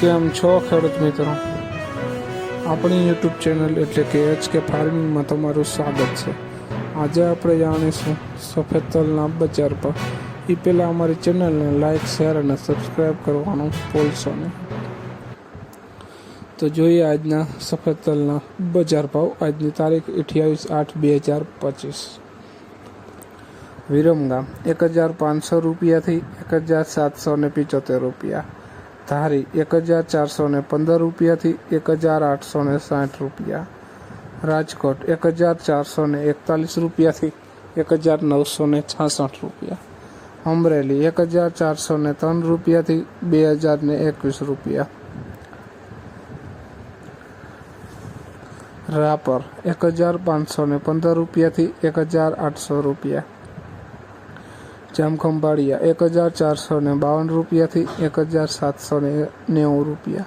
કેમ છો, ખેડૂત મિત્રો? આપણી યુટ્યુબ ચેનલ એટલે કે એચ કે ફાર્મિંગમાં તમારું સ્વાગત છે. આજે આપણે જાણીશું સફેદ તલના બજાર પર. એ પહેલાં અમારી ચેનલને લાઈક શેર અને સબસ્ક્રાઈબ કરવાનું ભૂલશો નહીં. તો જોઈએ આજના સફેદ તલના બજાર ભાવ. આજની તારીખ અઠ્યાવીસ આઠ બે હજાર પચીસ. વિરમગામ, એક હજાર પાંચસો રૂપિયાથી એક હજાર સાતસો ને પિચોતેર રૂપિયા. ધારી એક હજાર ચારસો ને પંદર રૂપિયાથી એક હજાર આઠસો ને સાઠ રૂપિયા. રાજકોટ એક હજાર ચારસો ને એકતાલીસ રૂપિયાથી એક હજાર નવસો ને છાસઠ રૂપિયા. અમરેલી એક હજાર ચારસો ને ત્રણ રૂપિયાથી બે હજાર ને એકવીસ રૂપિયા. રાપર એક હજાર પાંચસો ને પંદર રૂપિયાથી એક હજાર આઠસો રૂપિયા. જામખંભાળિયા એક હજાર ચારસો ને બાવન રૂપિયાથી એક હજાર સાતસો ને નેવું રૂપિયા.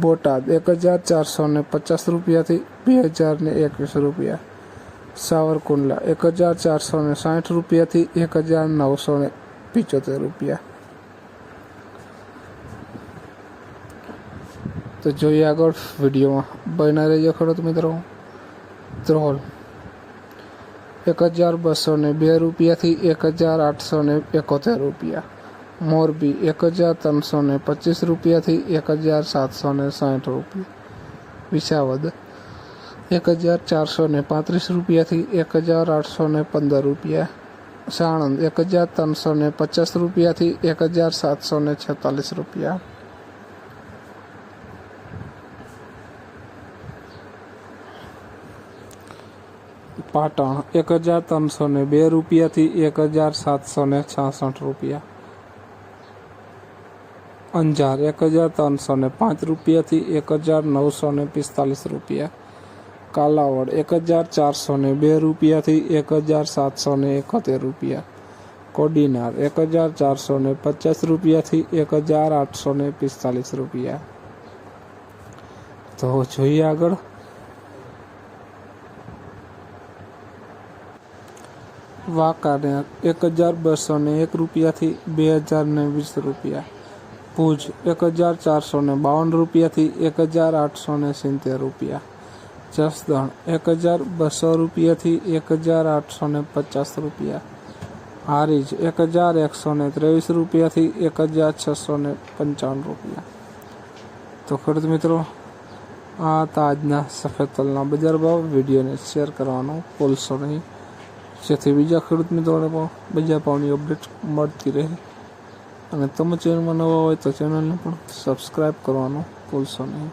બોટાદ, એક હજાર ચારસો ને પચાસ રૂપિયાથી બે હજાર ને એકવીસ રૂપિયા. સાવરકુંડલા, એક હજાર ચારસો ને સાઠ રૂપિયાથી એક હજાર નવસો ને પિચોતેર રૂપિયા. તો જોઈએ આગળ વિડીયોમાં. બન્યા રહેજો ખેડૂત મિત્રો. ત્રોલ. એક હજાર બસો ને બે રૂપિયાથી એક હજાર આઠસો ને એકોતેર રૂપિયા. મોરબી એક હજાર ત્રણસો ને પચીસ રૂપિયાથી એક હજાર સાતસો ને સાઠ રૂપિયા. વિસાવદ એક હજાર ચારસો ને પાંત્રીસ રૂપિયાથી એક હજાર આઠસો ને પંદર રૂપિયા. સાણંદ એક હજાર ત્રણસો ને પચાસ રૂપિયાથી એક હજાર સાતસો ને છેતાલીસ રૂપિયા. પાટણ એક હજાર ત્રણસો ને બે રૂપિયાથી એક હજાર સાતસો ને છાસઠ રૂપિયા. અંજાર એક હજાર ત્રણસો ને પાંચ રૂપિયાથી એક હજાર નવસો ને પિસ્તાલીસ રૂપિયા. કાલાવડ એક હજાર ચારસો ને બે રૂપિયાથી એક હજાર સાતસો ને એકોતેર રૂપિયા. કોડીનાર એક હજાર ચારસો ને પચાસ રૂપિયાથી એક હજાર આઠસો ને પિસ્તાલીસ રૂપિયા. તો જોઈએ આગળ. વાંકાનેર એક હજાર બસો ને એક રૂપિયાથી બે હજાર ને વીસ રૂપિયા. ભુજ, એક હજાર ચારસો ને બાવન રૂપિયાથી એક હજાર આઠસો ને સિત્તેર રૂપિયા. જસદણ, એક હજાર બસો રૂપિયાથી એક હજાર આઠસો ને પચાસ રૂપિયા. હારીજ, એક હજાર એકસો ને ત્રેવીસ રૂપિયાથી એક હજાર છસો ને પંચાવન રૂપિયા. તો ખેડૂત મિત્રો, આ હતા આજના સફેદ તલના બજાર ભાવ. વિડીયોને શેર કરવાનું ભૂલશો નહીં. જેથી બીજા ખેડૂત મિત્રોને પણ બજાર ભાવની અપડેટ મળતી રહે. અને તમે ચેનલમાં નવા હોય તો ચેનલને પણ સબસ્ક્રાઈબ કરવાનું ભૂલશો નહીં.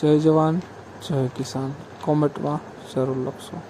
જય જવાન, જય કિસાન. કોમેન્ટમાં જરૂર લખશો.